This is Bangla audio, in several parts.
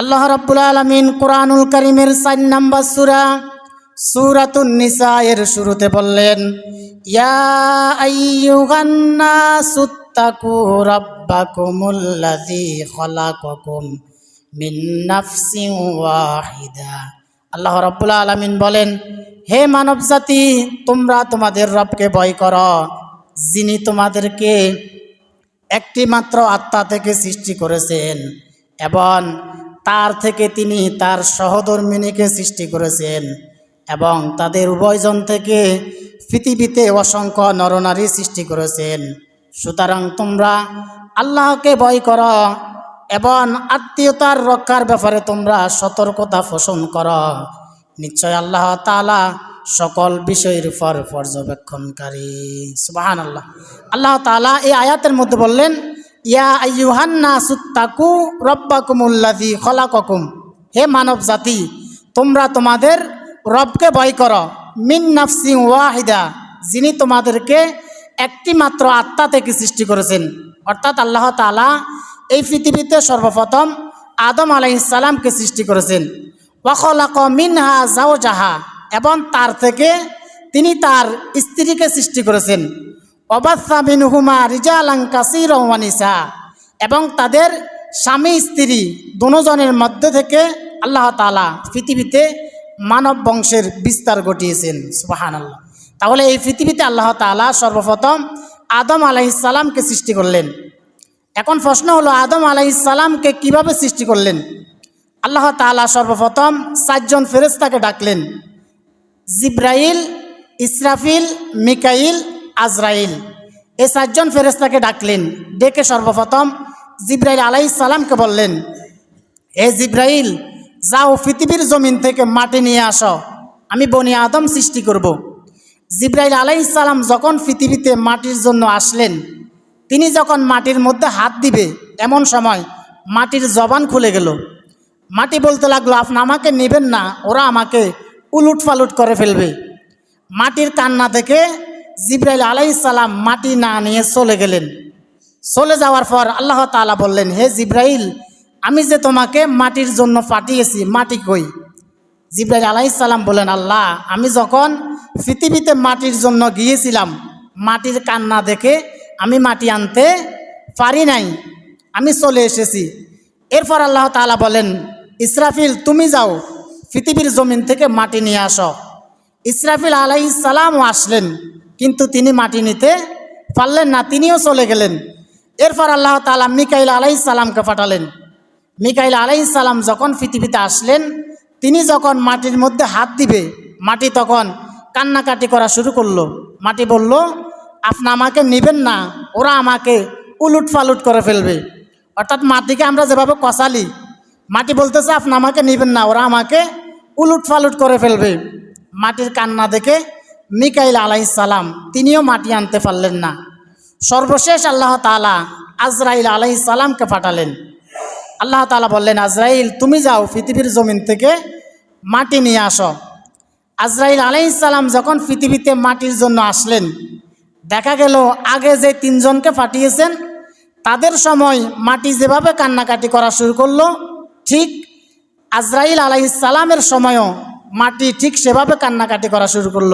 আল্লাহ রাব্বুল আলামিন কোরআনুল করিমের চার নাম্বার সূরা, সূরাতুন নিসা এর শুরুতে বললেন, ইয়া আইয়ুহান নাসুত্তাকু রাব্বাকুমুল্লাযী খলাকাকুম মিন নাফসিন ওয়াহিদা। আল্লাহ রাব্বুল আলামিন বলেন, হে মানব জাতি তোমরা তোমাদের রবকে ভয় করো, যিনি তোমাদেরকে একটি মাত্র আত্মা থেকে সৃষ্টি করেছেন, এবং তার থেকে তিনি তার সহধর্মিনীকে সৃষ্টি করেছেন এবং তাদের উভয়জন থেকে পৃথিবীতে অসংখ্য নরনারী সৃষ্টি করেছেন। সুতরাং তোমরা আল্লাহকে ভয় করো এবং আত্মীয়তার রক্ষার ব্যাপারে তোমরা সতর্কতা পোষণ করো। নিশ্চয় আল্লাহ তাআলা সকল বিষয়ের উপর পর্যবেক্ষণকারী। সুবাহান আল্লাহ আল্লাহ তাআলা এই আয়াতের মধ্যে বললেন ইয়া আইয়ুহান্না সুত্তাকু রব্বাকুমুল্লাযী খলাকাকুম। হে মানব জাতি, তোমরা তোমাদের রবকে ভয় করো। মিন নাফসি ওয়াহিদা, যিনি তোমাদেরকে একটি মাত্র আত্মা থেকে সৃষ্টি করেছেন। অর্থাৎ আল্লাহ তাআলা এই পৃথিবীতে সর্বপ্রথম আদম আলাইসালামকে সৃষ্টি করেছেন। ওয়াখলাক মিনহা জাওজাহা এবং তার থেকে তিনি তার স্ত্রীকে সৃষ্টি করেছেন। অবাসা মিনহুমা রিজালাং কাসির ওয়ানিসা এবং তাদের স্বামী, স্ত্রী দুজনের মধ্যে থেকে আল্লাহ তাআলা পৃথিবীতে মানব বংশের বিস্তার ঘটিয়েছেন সুবাহান আল্লাহ তাহলে এই পৃথিবীতে আল্লাহ তাআলা সর্বপ্রথম আদম আলাইসালামকে সৃষ্টি করলেন। এখন প্রশ্ন হলো, আদম আলাইসালামকে কীভাবে সৃষ্টি করলেন? আল্লাহ তাআলা সর্বপ্রথম সাতজন ফেরেস্তাকে ডাকলেন। জিব্রাইল, ইসরাফিল, মিকাইল আজরাইল। এই চারজন ফেরেস্তাকে ডাকলেন। ডেকে সর্বপ্রথম জিব্রাইল আলাইহিস সালামকে বললেন হে জিব্রাইল, যাও পৃথিবীর জমিন থেকে মাটি নিয়ে আসো। আমি বনি আদম সৃষ্টি করব। জিব্রাইল আলাইহিস সালাম যখন পৃথিবীতে মাটির জন্য আসলেন, তিনি যখন মাটির মধ্যে হাত দিবে, এমন সময় মাটির জবান খুলে গেল। মাটি বলতে লাগল, আপনি আমাকে নেবেন না, ওরা আমাকে উলুট ফালুট করে ফেলবে। মাটির কান্না থেকে জিব্রাইল আলাইসালাম মাটি না নিয়ে চলে গেলেন। চলে যাওয়ার পর আল্লাহ তাআলা বললেন, হে জিব্রাইল, আমি যে তোমাকে মাটির জন্য পাঠিয়েছি, মাটি কই? জিব্রাইল আলাইসালাম বলেন আল্লাহ, আমি যখন পৃথিবীতে মাটির জন্য গিয়েছিলাম, মাটির কান্না দেখে আমি মাটি আনতে পারি নাই, আমি চলে এসেছি। এরপর আল্লাহ তাআলা বলেন ইসরাফিল, তুমি যাও, পৃথিবীর জমিন থেকে মাটি নিয়ে আসো। ইসরাফিল আলাইহিস সালামও আসলেন। কিন্তু তিনি মাটি নিতে পারলেন না, তিনিও চলে গেলেন। এরপর আল্লাহ তাআলা মিকাইল আলাইহিস সালামকে পাঠালেন। মিকাইল আলাইহিস সালাম যখন পৃথিবীতে আসলেন, তিনি যখন মাটির মধ্যে হাত দিবে, মাটি তখন কান্নাকাটি করা শুরু করল। মাটি বলল, আপনি আমাকে নেবেন না, ওরা আমাকে উলুট ফালুট করে ফেলবে। অর্থাৎ মাটিকে আমরা যেভাবে কষালি, মাটি বলতেছে, আপনি আমাকে নেবেন না, ওরা আমাকে উলুট ফালুট করে ফেলবে। মাটির কান্না দেখে মিকাইল আলাইহিস সালাম, তিনিও মাটি আনতে পারলেন না। সর্বশেষ আল্লাহ তাআলা আজরাইল আলাইহিস সালামকে পাঠালেন। আল্লাহ তাআলা বললেন, আজরাইল, তুমি যাও পৃথিবীর জমিন থেকে মাটি নিয়ে আসো। আজরাইল আলাইহিস সালাম যখন পৃথিবীতে মাটির জন্য আসলেন, দেখা গেল আগে যে তিনজনকে পাঠিয়েছেন, তাদের সময় মাটি যেভাবে কান্নাকাটি করা শুরু করল, ঠিক আজরাইল আলাইহিস সালামের সময়ও মাটি ঠিক সেভাবে কান্নাকাটি করা শুরু করল।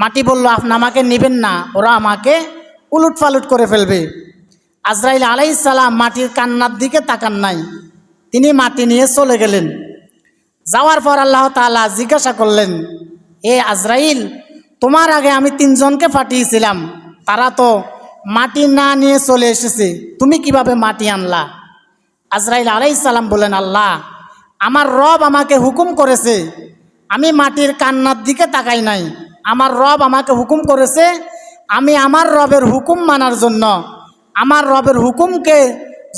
মাটি বলল, আপনি আমাকে নেবেন না, ওরা আমাকে উলুট ফালুট করে ফেলবে। আজরাইল আলাইহিস সালাম মাটির কান্নার দিকে তাকান নাই। তিনি মাটি নিয়ে চলে গেলেন। যাওয়ার পর আল্লাহ তাআলা জিজ্ঞাসা করলেন, এ আজরাইল, তোমার আগে আমি তিনজনকে পাঠিয়েছিলাম, তারা তো মাটি না নিয়ে চলে এসেছে, তুমি কীভাবে মাটি আনলা? আজরাইল আলাইহিস সালাম বলেন আল্লাহ, আমার রব আমাকে হুকুম করেছে, আমি মাটির কান্নার দিকে তাকাই নাই। আমার রব আমাকে হুকুম করেছে, আমি আমার রবের হুকুম মানার জন্য, আমার রবের হুকুমকে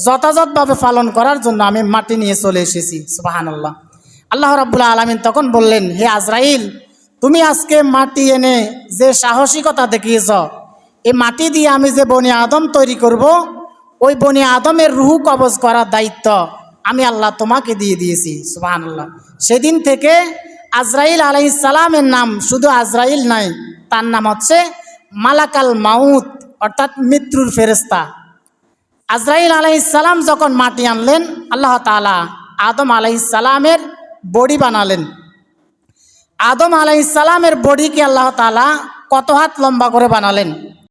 যথাযথভাবে পালন করার জন্য আমি মাটি নিয়ে চলে এসেছি। সুবাহান আল্লাহ আল্লাহ রাবুল্লাহ আলমিন তখন বললেন, হে আজরাইল, তুমি আজকে মাটি এনে যে সাহসিকতা দেখিয়েছ, এই মাটি দিয়ে আমি যে বনি আদম তৈরি করব, ওই বনি আদমের রুহু কবজ করার দায়িত্ব আমি আল্লাহ তোমাকে দিয়ে দিয়েছি। সুবাহান আল্লাহ সেদিন থেকে আজরাইল আলাই সালামের নাম শুধু আজরাইল নয়, তার নাম হচ্ছে মালাকাল মাউত, অর্থাৎ মৃত্যুর ফেরেস্তা আজরাইল আলাই সালাম যখন মাটি আনলেন, আল্লাহ তালা আদম আলাইসালামের বডি বানালেন। আদম আলাইসালামের বডিকে আল্লাহ তালা কত হাত লম্বা করে বানালেন?